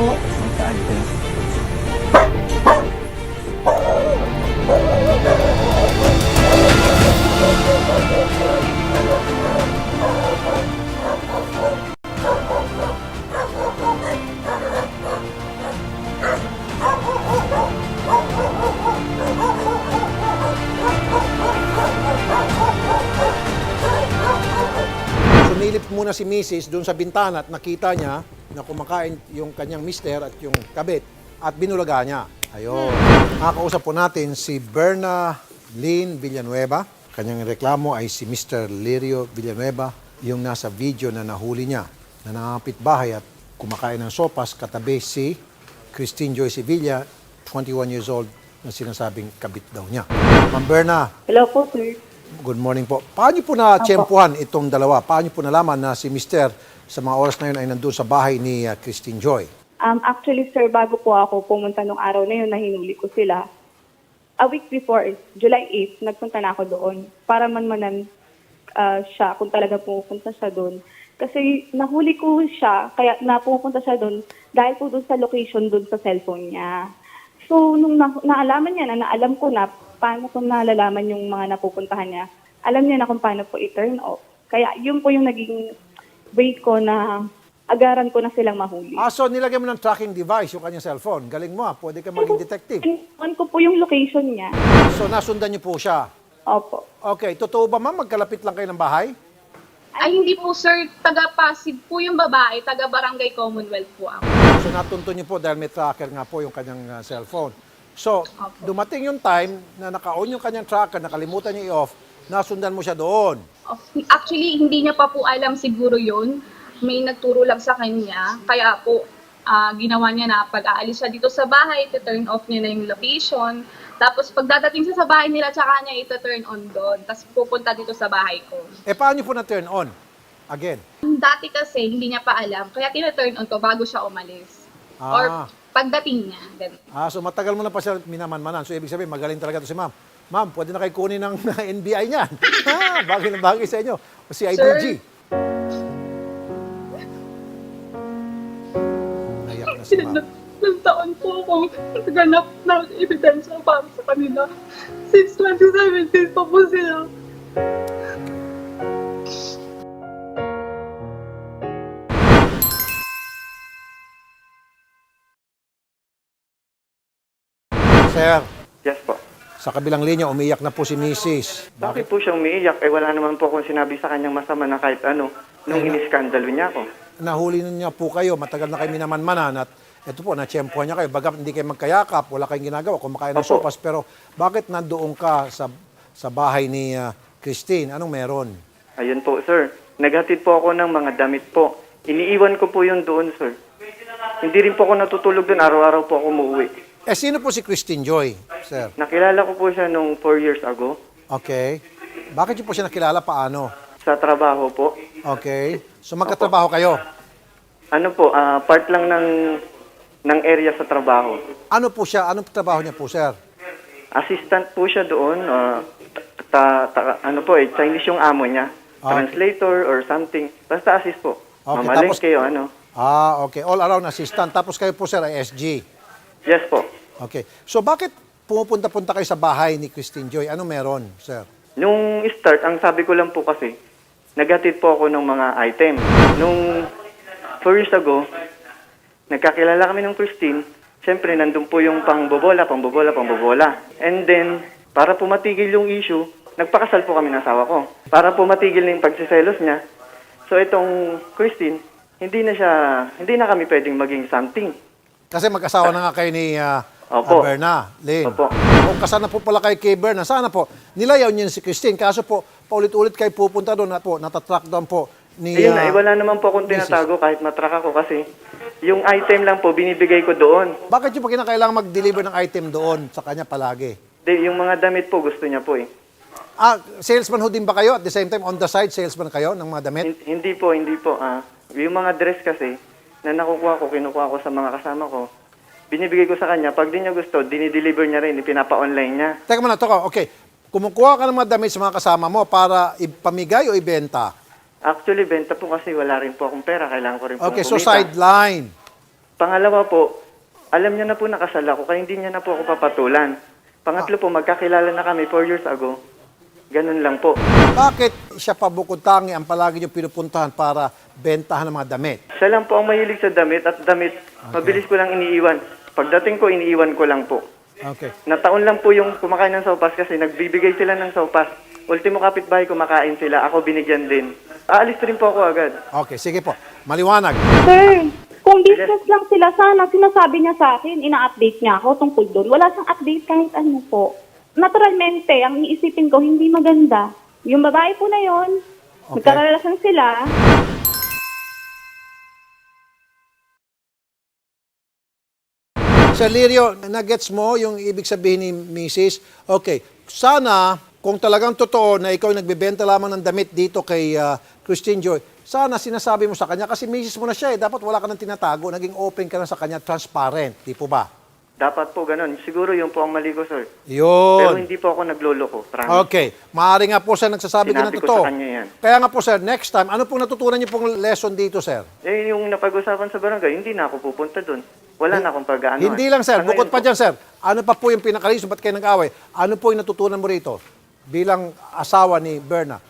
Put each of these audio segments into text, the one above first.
po. Saan po? Sumilip muna si Mrs. doon sa bintana at nakita niya na kumakain yung kanyang mister at yung kabit at binulaga niya. Ayun. Nakakausap po natin si Berna Lynn Villanueva. Kanyang reklamo ay si Mr. Lirio Villanueva, yung nasa video na nahuli niya na nangangapit bahay at kumakain ng sopas katabi si Christine Joy Sevilla, 21 years old, na sinasabing kabit daw niya. Ma'am Berna, Hello po, sir. Good morning po. Paano po na-tsempuhan itong dalawa? Paano po nalaman na si Mr. sa mga oras na yun ay nandun sa bahay ni uh, Christine Joy? Um, actually, sir, bago po ako pumunta nung araw na yun na hinuli ko sila, a week before, July 8, nagpunta na ako doon para manmanan ah, siya kung talaga pupunta siya doon. Kasi nahuli ko siya, kaya napupunta siya doon dahil po doon sa location doon sa cellphone niya. So, nung na- naalaman niya na, naalam ko na paano ko nalalaman yung mga napupuntahan niya, alam niya na kung paano po i-turn off. Kaya yun po yung naging way ko na agaran ko na silang mahuli. Ah, so nilagyan mo ng tracking device yung kanyang cellphone. Galing mo ah, pwede ka maging detective. Inuwan ko po yung location niya. So nasundan niyo po siya. Opo. Okay, totoo ba ma'am? Magkalapit lang kayo ng bahay? Ay, hindi po, sir. Taga-Pasig po yung babae. Taga-Barangay Commonwealth po ako. So natunto niyo po dahil may tracker nga po yung kanyang uh, cellphone. So, dumating yung time na naka-on yung kanyang tracker, nakalimutan niya i-off, nasundan mo siya doon. Actually, hindi niya pa po alam siguro yun. May nagturo lang sa kanya. Kaya po, ah, ginawa niya na pag aalis siya dito sa bahay, turn off niya na yung location. Tapos pagdadating siya sa bahay nila, tsaka niya ito-turn on doon. Tapos pupunta dito sa bahay ko. Eh, paano niyo po na-turn on? Again. Dati kasi, hindi niya pa alam. Kaya tina-turn on ko bago siya umalis. Ah. Or pagdating niya. Ganun. Ah, so matagal mo na pa siya minamanmanan. So ibig sabihin, magaling talaga to si ma'am. Ma'am, pwede na kayo kunin ng NBI niyan. ha, bagay na bagay sa inyo. O si IDG. Nayak na si ma'am. Ilang taon po akong naghanap ng ebidensya para sa kanila. Since 2017 pa po sila. Sir, Yes po. sa kabilang linya, umiyak na po si Mrs. Bakit po siya umiiyak? Eh wala naman po akong sinabi sa kanyang masama na kahit ano nung iniskandalo niya ako. Nahuli na niya po kayo, matagal na kayo minamanmanan at ito po, natsyempohan niya kayo. Bagap hindi kayo magkayakap, wala kayong ginagawa, kumakain ng Opo. sopas. Pero bakit nandoon ka sa, sa bahay ni ah, Christine? Anong meron? Ayun po, sir. Naghatid po ako ng mga damit po. Iniiwan ko po yun doon, sir. Hindi rin po ako natutulog doon. Araw-araw po ako umuwi. Eh, sino po si Christine Joy, sir? Nakilala ko po siya nung 4 years ago Okay. Bakit niyo po siya nakilala? Paano? sa trabaho po. Okay. So magkatrabaho kayo. Ano po, ah, part lang ng ng area sa trabaho. Ano po siya? Anong trabaho niya po, sir? Assistant po siya doon. ah, ta, ta- ano po eh, Chinese yung amo niya. Ah. Translator or something. Basta assist po. Okay, Mamalengke tapos- o ano. Ah, okay. All around assistant. Tapos kayo po, sir, ay SG. Yes po. Okay. So bakit pumupunta-punta kayo sa bahay ni Christine Joy? Ano meron, sir? Nung start, ang sabi ko lang po kasi, naghatid po ako ng mga item. Nung four years ago, nagkakilala kami ng Christine. Siyempre, nandun po yung pangbobola, pangbobola, pangbobola. And then, para po matigil yung issue, nagpakasal po kami ng asawa ko. Para po matigil na yung pagsiselos niya. So, itong Christine, hindi na siya, hindi na kami pwedeng maging something. Kasi mag-asawa na nga kayo ni uh, Opo. Berna, Lynn. Opo. O kasana po pala kay kay Berna. Sana po, nilayaw niyo si Christine. Kaso po, paulit-ulit kayo pupunta doon at po, natatrack down po ni... Ayun na, eh, wala naman po akong tinatago kahit matrack ako kasi yung item lang po binibigay ko doon. bakit niyo pa kinakailangan mag-deliver ng item doon sa kanya palagi? Di, yung mga damit po gusto niya po eh. Ah, salesman ho din ba kayo? At the same time, on the side, salesman kayo ng mga damit? Hin- hindi po, hindi po. Ah, yung mga dress kasi na nakukuha ko, kinukuha ko sa mga kasama ko, binibigay ko sa kanya. Pag di niya gusto, dinideliver niya rin, ipinapa-online niya. Teka muna, toko. Okay. Kumukuha ka ng mga damit sa mga kasama mo para ipamigay o ibenta? Actually, benta po kasi wala rin po akong pera. Kailangan ko rin po Okay, so sideline. Pangalawa po, alam niya na po nakasal ako, kaya hindi niya na po ako papatulan. Pangatlo po, magkakilala na kami four years ago. Ganun lang po. Bakit siya pa bukod tangi ang palagi niyo pinupuntahan para bentahan ng mga damit? Siya lang po ang mahilig sa damit at damit, mabilis ko lang iniiwan. Pagdating ko, iniiwan ko lang po. Okay. Nataon lang po yung kumakain ng sopas kasi nagbibigay sila ng sopas. Ultimo kapitbahay kumakain sila, ako binigyan din. Aalis rin po ako agad. Okay, sige po. Maliwanag. Sir, kung business lang sila, sana sinasabi niya sa akin, ina-update niya ako tungkol doon. Wala siyang update kahit ano po. Naturalmente, ang iisipin ko, hindi maganda. Yung babae po na yon, Okay. nagkakarelasyon sila, Sir Lirio, nagets mo yung ibig sabihin ni Mrs. Okay, sana kung talagang totoo na ikaw nagbebenta lamang ng damit dito kay ah, Christine Joy, sana sinasabi mo sa kanya kasi Mrs. mo na siya eh, dapat wala ka nang tinatago, naging open ka na sa kanya, transparent, di po ba? Dapat po ganun. Siguro yun po ang mali ko, sir. Pero Yun. hindi po ako nagloloko. Promise. Okay. Maaari nga po sir nagsasabi ng Sinabi ko totoo. sa kanya yan. Kaya nga po sir, next time, ano pong natutunan niyo pong lesson dito sir? Eh, yung napag-usapan sa barangay, hindi na ako pupunta doon. Wala na akong pag-ano. Hindi lang sir, Sa bukod pa po, dyan sir, ano pa po yung pinakaliso, ba't kayo nag-away? Ano po yung natutunan mo rito bilang asawa ni Berna?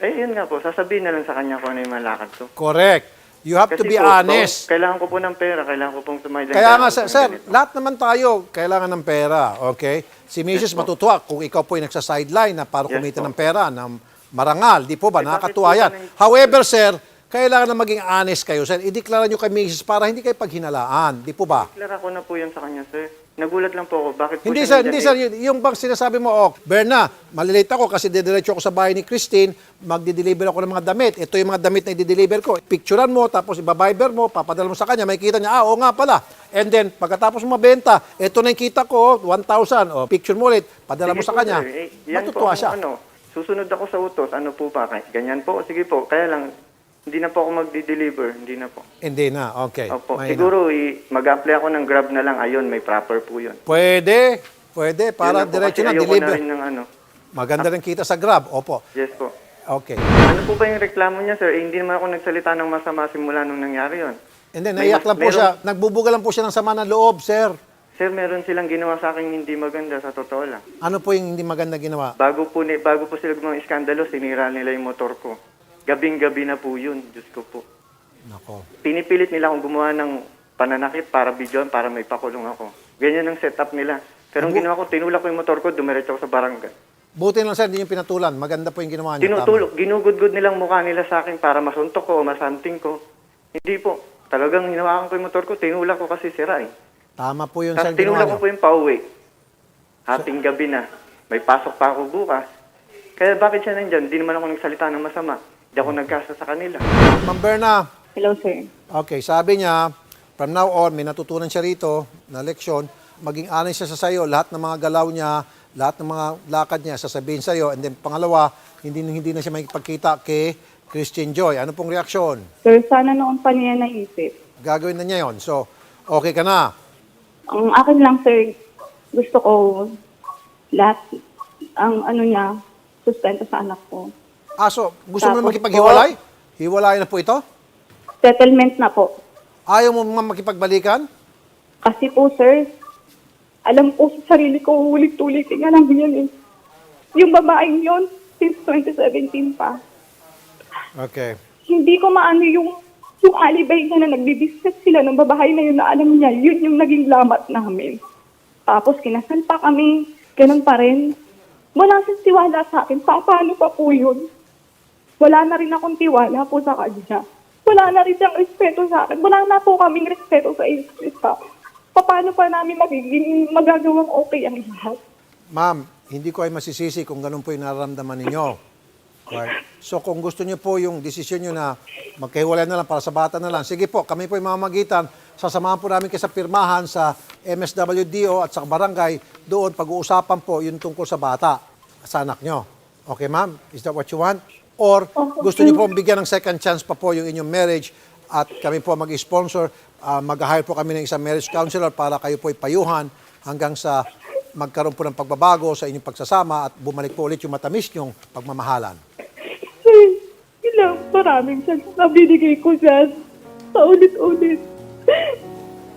Eh, yun nga po. Sasabihin na lang sa kanya kung ano yung malakad ko. Correct. You have to Kasi be po, honest. po, kailangan ko po ng pera. Kailangan ko pong sumaydan. Kaya nga, sir, sir, lahat naman tayo kailangan ng pera, okay? Si Mrs. Yes, matutuwa kung ikaw po ay nagsa-sideline na para Yes, kumita po. ng pera, na marangal, di po ba? Eh, Nakakatuwa yan. However, sir, kailangan na maging honest kayo, sir. Ideklara nyo kay Mrs. para hindi kayo paghinalaan, di po ba? Deklara ko na po yan sa kanya, sir. Nagulat lang po ako. Bakit po Hindi siya sir, hindi sir, eh? Y- yung bang sinasabi mo, oh, Berna, malilate ako kasi didiretso ako sa bahay ni Christine, magdi-deliver ako ng mga damit. Ito yung mga damit na i-deliver ko. Picturean mo, tapos ibabiber mo, papadala mo sa kanya, may kita niya, ah, oo nga pala. And then, pagkatapos mo mabenta, ito na yung kita ko, 1,000, oh, picture mo ulit, padala mo Sige sa po, kanya. sir. Eh, yan Matutuwa po ang siya. Ano, susunod ako sa utos. Ano po ba? Ganyan po. Sige po. Kaya lang, hindi na po ako magdi-deliver. Hindi na po. Hindi na, okay. Opo. Mahina. Siguro, i- mag-apply ako ng Grab na lang. Ayun, may proper po yun. Pwede, pwede, para Yun lang po, diretso kasi na, ayoko deliver. na rin ng ano. Maganda rin kita sa Grab, opo. Yes po. Okay. Ano po ba yung reklamo niya, sir? Eh, hindi naman ako nagsalita ng masama simula nung nangyari yon. And then, May naiyak lang po meron- siya, nagbubuga lang po siya ng sama ng loob, sir. Sir, meron silang ginawa sa akin hindi maganda sa totoo lang. Ano po yung hindi maganda ginawa? Bago po, ni, bago po sila gumawa ng iskandalo, sinira nila yung motor ko. Gabing-gabi na po yun. Diyos ko po. Nako. Pinipilit nila akong gumawa ng pananakit para bidyon, para may pakulong ako. Ganyan ang setup nila. Pero ang ginawa ko, tinulak ko yung motor ko, dumiretso ako sa barangay. Buti lang sir, hindi yung pinatulan. Maganda po yung ginawa niyo. Tinutulok, ginugudgud nilang mukha nila sa akin para masuntok ko o masanting ko. Hindi po. Talagang hinawakan ko yung motor ko, tinulak ko kasi sira eh. Tama, Tama po yun sir, Tapos ginawa tinulak ko niyo. po yung pauwi. Hating gabi na. May pasok pa ako bukas. Kaya bakit siya nandyan? Di naman ako nagsalita ng masama. Di ako nagkasa sa kanila. Ma'am Berna, hello sir. okay, sabi niya, from now on, may natutunan siya rito na leksyon, maging honest siya sa sayo, lahat ng mga galaw niya, lahat ng mga lakad niya, sasabihin sa'yo. And then pangalawa, hindi, hindi na siya makipagkita kay Christian Joy. Ano pong reaksyon? Sir, sana noon pa niya naisip. Gagawin na niya yon. So, okay ka na. Ang akin lang, sir, gusto ko lahat, ang ano niya, sustento sa anak ko. Ah, so, gusto mo na Tapos makipaghiwalay? Hiwalay na po ito? Settlement na po. Ayaw mo mga makipagbalikan? Kasi po, sir, alam ko sa sarili ko, ulit-ulit nga lang yan eh. Yung babaeng yon since 2017 pa. Okay. Hindi ko maano yung yung alibay niya na nagbi-business sila ng babae na yun na alam niya, yun yung naging lamat namin. Tapos kinasal pa kami, ganun pa rin. Wala siyang tiwala sa akin. Pa, paano pa po yun? Wala na rin akong tiwala po sa kanya. Wala na rin siyang respeto sa akin. Wala na po kaming respeto sa isa. Paano pa namin magiging magagawang okay ang lahat? Ma'am, hindi ko ay masisisi kung ganun po yung nararamdaman ninyo. Right? So kung gusto niyo po yung desisyon niyo na magkahiwalay na lang para sa bata na lang, sige po, kami po yung mamamagitan, sasamahan po namin kayo pirmahan sa MSWDO at sa barangay, doon pag-uusapan po yung tungkol sa bata, sa anak nyo. Okay ma'am? Is that what you want? Or gusto niyo po bigyan ng second chance pa po yung inyong marriage at kami po mag-sponsor, ah, mag-hire po kami ng isang marriage counselor para kayo po ipayuhan hanggang sa magkaroon po ng pagbabago sa inyong pagsasama at bumalik po ulit yung matamis nyong pagmamahalan. Ilang maraming chance na binigay ko dyan. Paulit-ulit.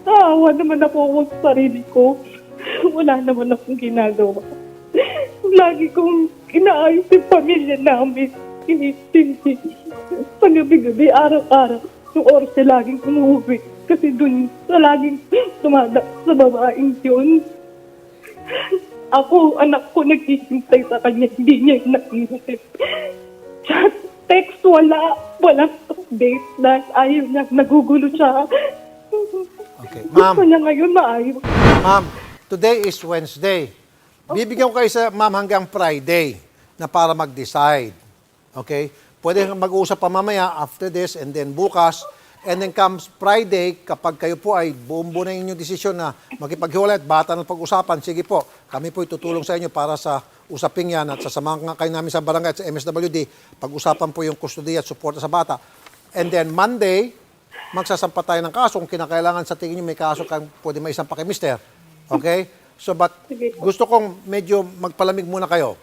Naawa naman ako sa sarili ko. Wala naman akong ginagawa. Lagi kong inaayos yung pamilya namin. Inisindi. Pagabi-gabi, araw-araw. Yung oras na laging umuwi. Kasi dun sa laging tumada sa babaeng yun. Ako, anak ko, naghihintay sa kanya. Hindi niya nakinisip. Chat, text, wala. Walang update. Dahil ayaw niya. Nagugulo siya. Okay. Gusto Ma'am, niya ngayon maayos. ma'am, today is Wednesday. Bibigyan ko kayo sa ma'am hanggang Friday na para mag-decide. Okay? Pwede mag-uusap pa mamaya after this and then bukas. And then comes Friday, kapag kayo po ay buong-buo na inyong desisyon na makipaghiwalay at bata ng pag-usapan, sige po, kami po tutulong sa inyo para sa usaping yan at sasamahan nga kayo namin sa barangay at sa MSWD, pag-usapan po yung custody at suporta sa bata. And then Monday, magsasampa tayo ng kaso kung kinakailangan sa tingin nyo may kaso kang pwede may isang mister. Okay? So, but gusto kong medyo magpalamig muna kayo.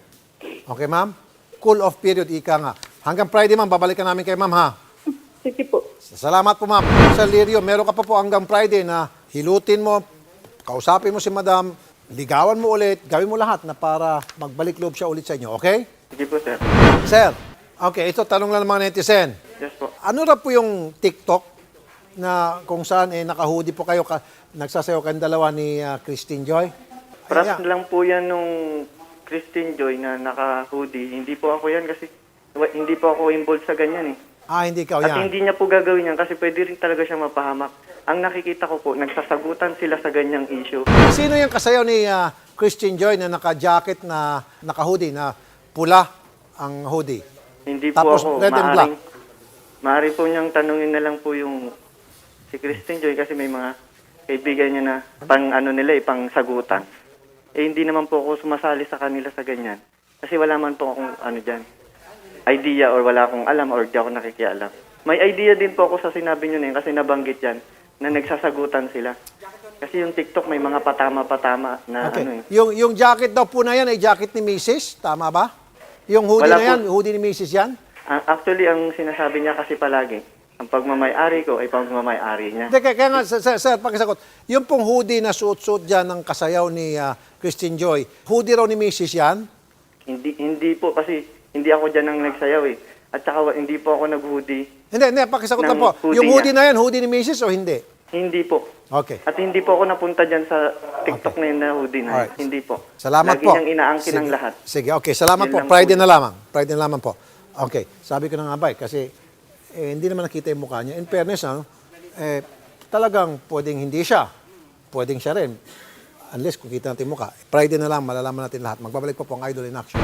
Okay, ma'am? Cool off period, ika nga. Hanggang Friday, ma'am, babalikan namin kay ma'am, ha? Sige po. Salamat po, ma'am. Sir Lirio, meron ka pa po hanggang Friday na hilutin mo, kausapin mo si madam, ligawan mo ulit, gawin mo lahat na para magbalik loob siya ulit sa inyo, okay? Sige po, sir. Sir, okay, ito tanong lang ng mga netizen. Yes po. Ano na po yung TikTok na kung saan eh, nakahudi po kayo, ka, nagsasayaw kayong dalawa ni ah, Christine Joy? Ayan. lang po yan nung Christine Joy na naka-hoodie. Hindi po ako yan kasi wa- hindi po ako involved sa ganyan eh. Ah, hindi ikaw At yan. hindi niya po gagawin yan kasi pwede rin talaga siya mapahamak. Ang nakikita ko po, nagsasagutan sila sa ganyang issue. Sino yung kasayaw ni ah, Christine Joy na naka-jacket na naka-hoodie na pula ang hoodie? Hindi Tapos po ako. red and maaring, maaari po niyang tanungin na lang po yung si Christine Joy kasi may mga kaibigan niya na pang ano nila eh, pang sagutan. Eh hindi naman po ako sumasali sa kanila sa ganyan. Kasi wala man po akong ano dyan, idea or wala akong alam or di ako nakikialam. May idea din po ako sa sinabi niyo na yun kasi nabanggit yan na nagsasagutan sila. Kasi yung TikTok may mga patama-patama na Okay. ano eh. Yung, yung jacket daw po na yan ay jacket ni Mrs. Tama ba? Yung hoodie Wala na po. yan, hoodie ni Mrs. yan? Ah, actually, ang sinasabi niya kasi palagi, ang pagmamay-ari ko ay pagmamay-ari niya. Hindi, kaya, kaya nga, sir, sir, pakisagot. Yung pong hoodie na suot-suot dyan ng kasayaw ni ah, Christine Joy, hoodie raw ni Mrs. yan? Hindi hindi po kasi hindi ako diyan ang nagsayaw eh. At saka wa- hindi po ako nag-hoodie. Hindi, hindi, pakisagot Ng lang po. hoodie Yung hoodie na yan, hoodie ni Mrs. o hindi? Hindi po. Okay. At hindi po ako napunta diyan sa TikTok na yun na hoodie na yun. Alright. Hindi po. Salamat Lagi po. niyang inaangkin Sige. ang lahat. Sige, okay. Salamat Yun po. lang Friday po. na lamang. Friday na lamang po. Okay. Sabi ko na nga ba eh, kasi eh, hindi naman nakita yung mukha niya. In fairness, ano, eh, talagang pwedeng hindi siya. Pwedeng siya rin. Unless kung kita natin mukha. Friday na lang, malalaman natin lahat. Magbabalik po po ang Idol in Action.